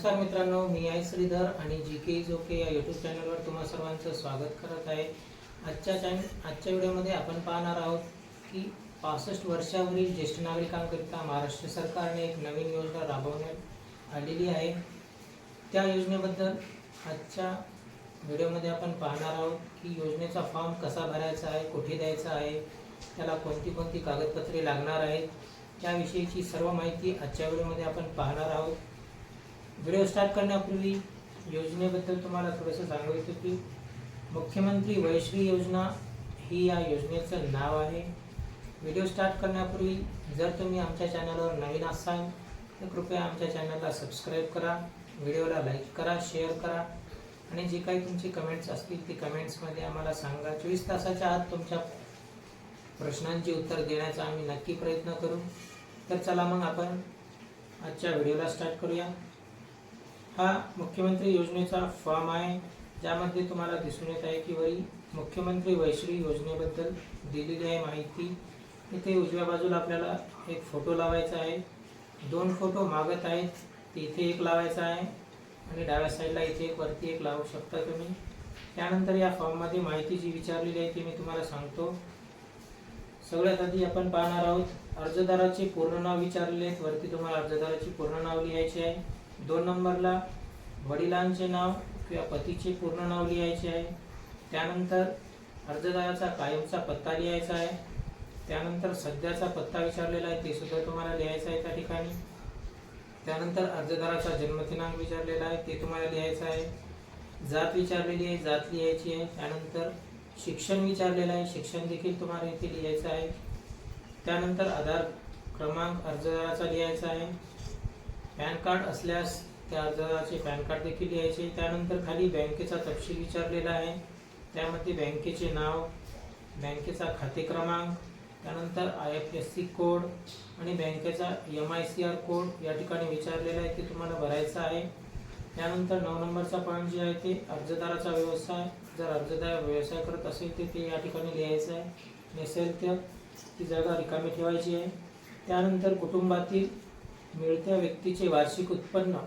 मित्रांनो मी आहे श्रीधर आणि जी के जोके या यूट्यूब चॅनलवर तुम्हा सर्वांचं स्वागत करत आहे. आजच्या चॅन आजच्या व्हिडिओमध्ये आपण पाहणार आहोत की पासष्ट वर्षावरील ज्येष्ठ नागरिकांकरिता महाराष्ट्र सरकारने एक नवीन योजना राबवण्यात आलेली आहे. त्या योजनेबद्दल आजच्या व्हिडिओमध्ये आपण पाहणार आहोत की योजनेचा फॉर्म कसा भरायचा आहे कुठे द्यायचा आहे त्याला कोणती कोणती कागदपत्रे लागणार आहेत त्याविषयीची सर्व माहिती आजच्या व्हिडिओमध्ये आपण पाहणार आहोत. व्हिडिओ स्टार्ट करण्यापूर्वी योजनेबद्दल तुम्हाला थोडंसं सांगू इच्छितो की मुख्यमंत्री वयश्री योजना ही या योजनेचं नाव आहे. व्हिडिओ स्टार्ट करण्यापूर्वी जर तुम्ही आमच्या चॅनलवर नवीन असाल तर कृपया आमच्या चॅनलला सबस्क्राईब करा व्हिडिओला लाईक करा शेअर करा आणि जे काही तुमचे कमेंट्स असतील ते कमेंट्समध्ये आम्हाला सांगा. चोवीस तासाच्या आत तुमच्या प्रश्नांची उत्तर देण्याचा आम्ही नक्की प्रयत्न करू. तर चला मग आपण आजच्या व्हिडिओला स्टार्ट करूया. हा मुख्यमंत्री योजनेचा फॉर्म आहे ज्यामध्ये तुम्हाला दिसून येत आहे की वरी मुख्यमंत्री वैश्री योजनेबद्दल दिलेली आहे माहिती. इथे उजव्या बाजूला आपल्याला एक फोटो लावायचा आहे. दोन फोटो मागत आहेत इथे एक लावायचा आहे आणि डाव्या साईडला इथे एक वरती एक लावू शकता तुम्ही. त्यानंतर या फॉर्ममध्ये माहिती जी विचारलेली आहे ती मी तुम्हाला सांगतो. सगळ्यात आधी आपण पाहणार आहोत अर्जदाराचे पूर्ण नाव विचारलेले आहेत वरती तुम्हाला अर्जदाराची पूर्ण नाव लिहायचे आहे. दोन नंबरला वडिलांचे नाव किंवा पतीचे पूर्ण नाव लिहायचे आहे. त्यानंतर अर्जदाराचा कायमचा पत्ता लिहायचा आहे. त्यानंतर सध्याचा पत्ता विचारलेला आहे ते सुद्धा तुम्हाला लिहायचं आहे त्या ठिकाणी. त्यानंतर अर्जदाराचा जन्मदिनांक विचारलेला आहे ते तुम्हाला लिहायचं आहे. जात विचारलेली आहे जात लिहायची आहे. त्यानंतर शिक्षण विचारलेलं आहे शिक्षण देखील तुम्हाला इथे लिहायचं आहे. त्यानंतर आधार क्रमांक अर्जदाराचा लिहायचा आहे. पॅन कार्ड असल्यास त्या अर्जदाराचे पॅन कार्ड देखील लिहायचे. त्यानंतर खाली बँकेचा तपशील विचारलेला आहे. त्यामध्ये बँकेचे नाव बँकेचा खाते क्रमांक त्यानंतर I F S C code आणि बँकेचा M I C R code या ठिकाणी विचारलेला आहे ते तुम्हाला भरायचं आहे. त्यानंतर नऊ नंबरचा पॉईंट जे आहे ते अर्जदाराचा व्यवसाय. जर अर्जदार व्यवसाय करत असेल तर ते या ठिकाणी लिहायचं आहे. नसेल तर ती जागा रिकामी ठेवायची आहे. त्यानंतर कुटुंबातील मिळत्या व्यक्तीचे वार्षिक उत्पन्न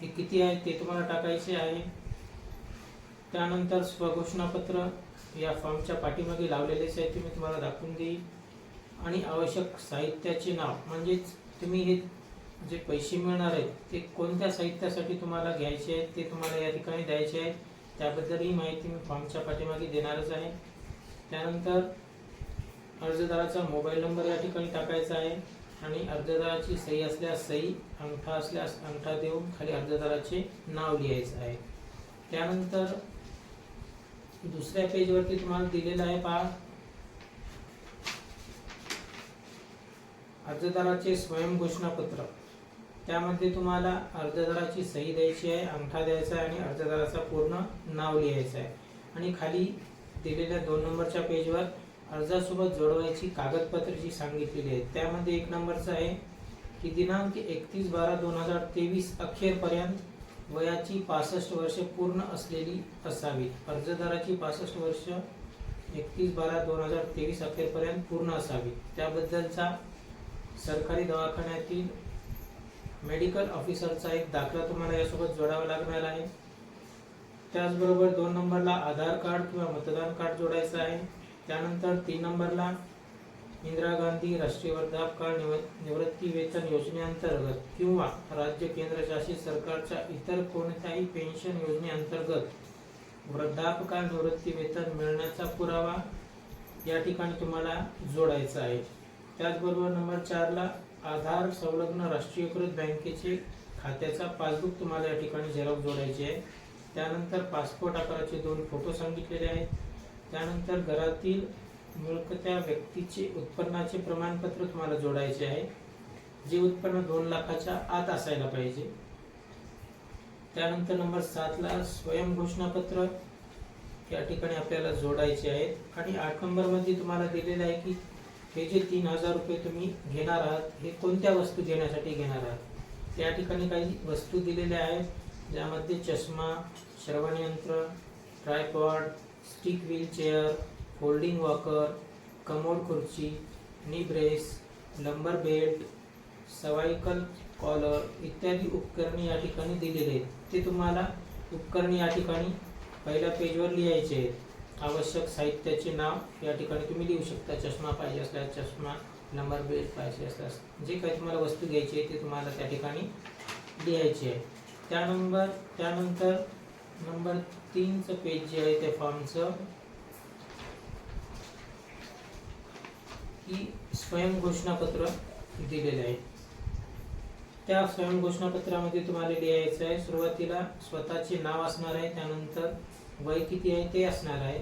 हे किती आहे ते तुम्हाला टाकायचे आहे. त्यानंतर स्वघोषणापत्र या फॉर्मच्या पाठीमागे लावलेलेच आहे ते मी तुम्हाला दाखवून देईन. आणि आवश्यक साहित्याचे नाव म्हणजेच तुम्ही हे जे पैसे मिळणार आहेत ते कोणत्या साहित्यासाठी तुम्हाला घ्यायचे आहेत ते तुम्हाला या ठिकाणी द्यायचे आहे त्याबद्दल ही माहिती मी फॉर्मच्या पाठीमागे देणारच आहे. त्यानंतर अर्जदाराचा मोबाईल नंबर या ठिकाणी टाकायचा आहे. आणि अर्जदाराची सही असल्यास सही अंगठा असल्यास अंगठा देऊन खाली अर्जदाराचे नाव लिहायचं आहे. त्यानंतर दुसऱ्या पेजवरती तुम्हाला दिलेलं आहे पहा. अर्जदाराचे स्वयंघोषणापत्र त्यामध्ये तुम्हाला अर्जदाराची सही द्यायची आहे अंगठा द्यायचा आहे आणि अर्जदाराचा पूर्ण नाव लिहायचं आहे. आणि खाली दिलेल्या दोन नंबरच्या पेजवर अर्जासोबत जोडवायची कागदपत्रे जी सांगितलेली आहेत त्यामध्ये एक नंबरचं आहे की दिनांक एकतीस बारा दोन हजार तेवीस अखेरपर्यंत वयाची पासष्ट वर्षे पूर्ण असलेली असावी. अर्जदाराची पासष्ट वर्ष एकतीस बारा दोन हजार तेवीस अखेरपर्यंत पूर्ण असावी. त्याबद्दलचा सरकारी दवाखान्यातील मेडिकल ऑफिसरचा एक दाखला तुम्हाला यासोबत जोडावा लागणार आहे. त्याचबरोबर दोन नंबरला आधार कार्ड किंवा मतदान कार्ड जोडायचं आहे. त्यानंतर तीन नंबरला इंदिरा गांधी राष्ट्रीय वृद्धापकाळ निव- निवृत्ती वेतन योजनेअंतर्गत किंवा राज्य केंद्रशासित सरकारच्या इतर कोणत्याही पेन्शन योजनेअंतर्गत वृद्धापकाळ निवृत्ती वेतन मिळण्याचा पुरावा या ठिकाणी तुम्हाला जोडायचा आहे. त्याचबरोबर नंबर चारला आधार संलग्न राष्ट्रीयकृत बँकेचे खात्याचा पासबुक तुम्हाला या ठिकाणी झेरॉक्स जोडायचे आहे. त्यानंतर पासपोर्ट आकाराचे दोन फोटो सांगितलेले आहेत. त्यानंतर घरातील मिळकत्या व्यक्तीचे उत्पन्नाचे प्रमाणपत्र तुम्हाला जोडायचे आहे. जे उत्पन्न दोन लाखाच्या आत असायला पाहिजे. त्यानंतर नंबर सातला स्वयंघोषणापत्र या ठिकाणी आपल्याला जोडायचे आहेत. आणि आठ नंबरमध्ये तुम्हाला दिलेलं आहे की हे जे तीन हजार रुपये तुम्ही घेणार आहात हे कोणत्या वस्तू घेण्यासाठी घेणार आहात? त्या ठिकाणी काही वस्तू दिलेल्या आहेत ज्यामध्ये चष्मा श्रवणयंत्र tripod stick wheel chair folding walker commode खुर्ची knee brace lumbar belt cervical collar इत्यादी उपकरणे या ठिकाणी दिलेले आहेत. ते तुम्हाला उपकरणे या ठिकाणी पहिल्या पेजवर लिहायचे आहेत. आवश्यक साहित्याचे नाव या ठिकाणी तुम्ही लिहू शकता. चष्मा पाहिजे असल्यास चष्मा नंबर बेल्ट पाहिजे असल्यास जे काही तुम्हाला वस्तू घ्यायची आहे ते तुम्हाला त्या ठिकाणी लिहायची आहे. त्या नंबर त्यानंतर नंबर तीनचं पेज जे आहे त्या फॉर्मचं की स्वयं घोषणापत्र दिलेलं आहे. त्या स्वयं घोषणापत्रामध्ये तुम्हाला लिहायचं आहे सुरुवातीला स्वतःचे नाव असणार आहे त्यानंतर वय किती आहे ते असणार आहे.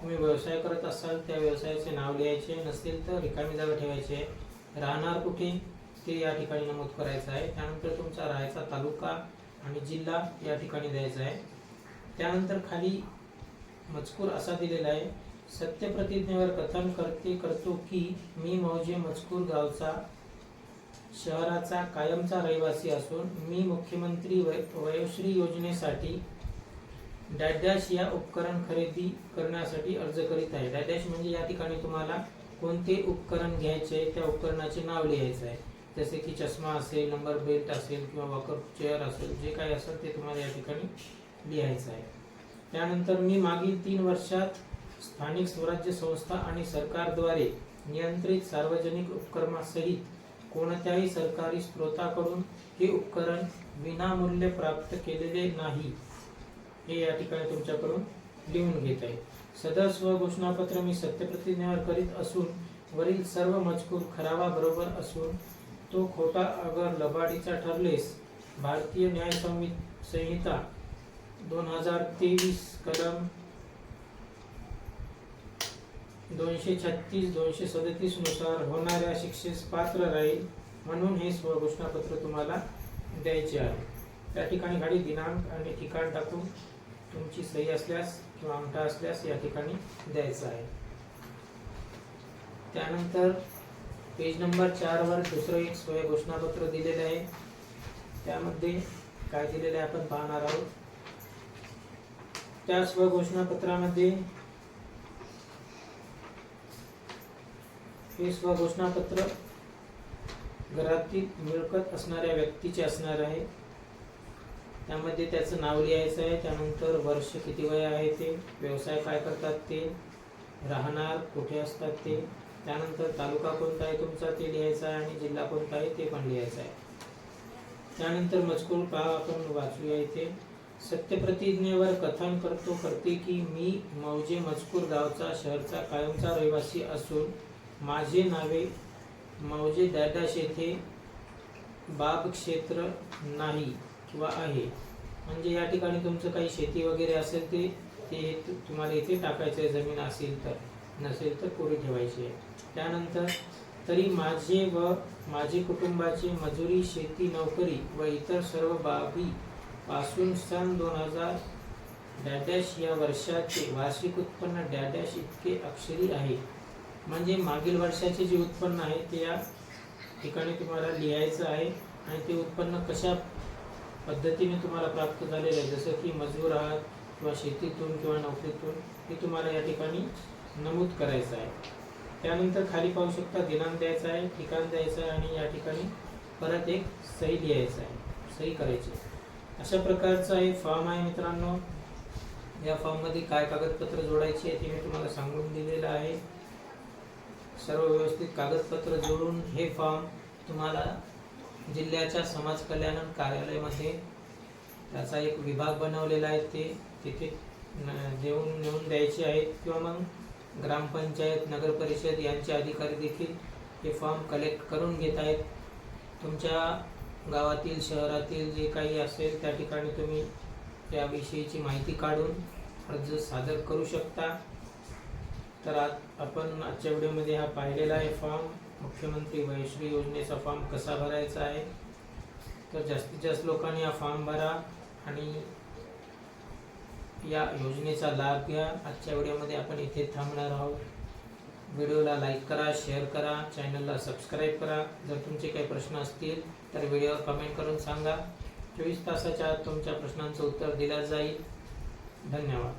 तुम्ही व्यवसाय करत असाल त्या व्यवसायाचे नाव लिहायचे नसेल तर रिकामी जागा ठेवायची आहे. राहणार कुठे ते या ठिकाणी नमूद करायचं आहे. त्यानंतर तुमचा राहायचा तालुका आणि जिल्हा या ठिकाणी द्यायचा आहे. त्यानंतर खाली मजकूर असा दिलेला आहे सत्यप्रतिज्ञेवर कथन करते करतो की मी मौजे मजकूर गावचा शहराचा कायमचा रहिवासी असून मी मुख्यमंत्री वय वयोश्री योजनेसाठी डॅडॅश या उपकरण खरेदी करण्यासाठी अर्ज करीत आहे. डॅडॅश म्हणजे या ठिकाणी तुम्हाला कोणते उपकरण घ्यायचे त्या उपकरणाचे नाव लिहायचं आहे. जसे की चष्मा असेल नंबर बेल्ट असेल किंवा वॉकर चेअर असेल जे काही असेल ते तुम्हाला या ठिकाणी लिहायचं आहे. त्यानंतर मी मागील तीन वर्षात स्थानिक स्वराज्य संस्था आणि सरकारद्वारे नियंत्रित सार्वजनिक उपक्रमासहित कोणत्याही सरकारी स्रोताकडून हे उपकरण विनामूल्य प्राप्त केलेले नाही. हे या ठिकाणी तुमच्याकडून लिहून घेत आहे. सदर स्वघोषणापत्र मी सत्यप्रतिज्ञेवर करीत असून वरील सर्व मजकूर खराबाबरोबर असून तो खोटा अगर लबाडीचा ठरलेस भारतीय न्याय संहिता दोन हजार तेवीस कलम दोनशे छत्तीस दोनशे सदतीसनुसार होणाऱ्या शिक्षेस पात्र राहील म्हणून हे स्वघोषणापत्र तुम्हाला द्यायचे आहे. त्या ठिकाणी गाडी दिनांक आणि ठिकाण टाकून तुमची सही असल्यास किंवा अंगठा असल्यास या ठिकाणी द्यायचं आहे. त्यानंतर पेज नंबर चारवर दुसरं एक स्वयं घोषणापत्र दिलेलं आहे. त्यामध्ये काय दिलेलं आहे आपण पाहणार आहोत. त्या स्वघोषणापत्रामध्ये हे स्वघोषणापत्र घरातील मिळकत असणाऱ्या व्यक्तीचे असणार आहे. त्यामध्ये त्याचं नाव लिहायचं आहे. त्यानंतर वर्ष किती वय आहे ते व्यवसाय काय करतात ते राहणार कुठे असतात ते त्यानंतर तालुका कोणता आहे तुमचा ते लिहायचा आहे आणि जिल्हा कोणता आहे ते पण लिहायचं आहे. त्यानंतर मजकूर का आपण वाचूया इथे? सत्यप्रतिज्ञेवर कथन करतो करते की मी मौजे मजकूर गावचा शहरचा कायमचा रहिवासी असून माझे नावे मौजे दादाश येथे बाब क्षेत्र नाही किंवा आहे. म्हणजे या ठिकाणी तुमचं काही शेती वगैरे असेल ते ते तुम्हाला इथे टाकायचं आहे जमीन असेल तर. नसेल तर कोरी ठेवायची आहे. त्यानंतर तरी माझे व माझे कुटुंबाचे मजुरी शेती नोकरी व इतर सर्व बाबी पासून सन दोन हजार डॅडॅश या वर्षाचे वार्षिक उत्पन्न डॅडॅश इतके अक्षरी आहे. म्हणजे मागील वर्षाचे जे उत्पन्न आहे ते या ठिकाणी तुम्हाला लिहायचं आहे आणि ते उत्पन्न कशा पद्धतीने तुम्हाला प्राप्त झालेलं आहे? जसं की मजूर आहात किंवा शेतीतून किंवा नोकरीतून हे तुम्हाला या ठिकाणी नमूद करायचं आहे. त्यानंतर खाली पाहू शकता दिनांक द्यायचा आहे ठिकाण द्यायचं आहे आणि या ठिकाणी परत एक सही लिहायचं आहे. सही करायची अशा प्रकारचा एक फॉर्म आहे मित्रांनो. या फॉर्ममध्ये काय कागदपत्र जोडायची आहे ते मी तुम्हाला सांगून दिलेलं आहे. सर्व व्यवस्थित कागदपत्र जोडून हे फॉर्म तुम्हाला जिल्ह्याच्या समाज कल्याण कार्यालयामध्ये त्याचा एक विभाग बनवलेला आहे ते. तिथे न- देऊन नेऊन द्यायचे आहेत किंवा मग ग्रामपंचायत नगरपरिषद यांचे अधिकारी देखील हे फॉर्म कलेक्ट करून घेत आहेत. तुमच्या गावातील शहरातील जे काही असेल त्या ठिकाणी तुम्ही त्याविषयीची माहिती काढून अर्ज सादर करू शकता. तर आज आपण आजच्या व्हिडिओमध्ये हा पाहिलेला आहे फॉर्म मुख्यमंत्री वयश्री योजनेचा फॉर्म कसा भरायचा आहे? तर जास्तीत जास्त लोकांनी हा फॉर्म भरा आणि या योजनेचा लाभ घ्या. आजच्या व्हिडिओमध्ये आपण इथे थांबणार आहोत. व्हिडिओला लाईक करा शेअर करा चॅनलला सबस्क्राईब करा. जर तुमचे काही प्रश्न असतील तर व्हिडिओवर कमेंट करून सांगा. चोवीस तासाच्या तुमच्या प्रश्नांचं उत्तर दिलं जाईल. धन्यवाद.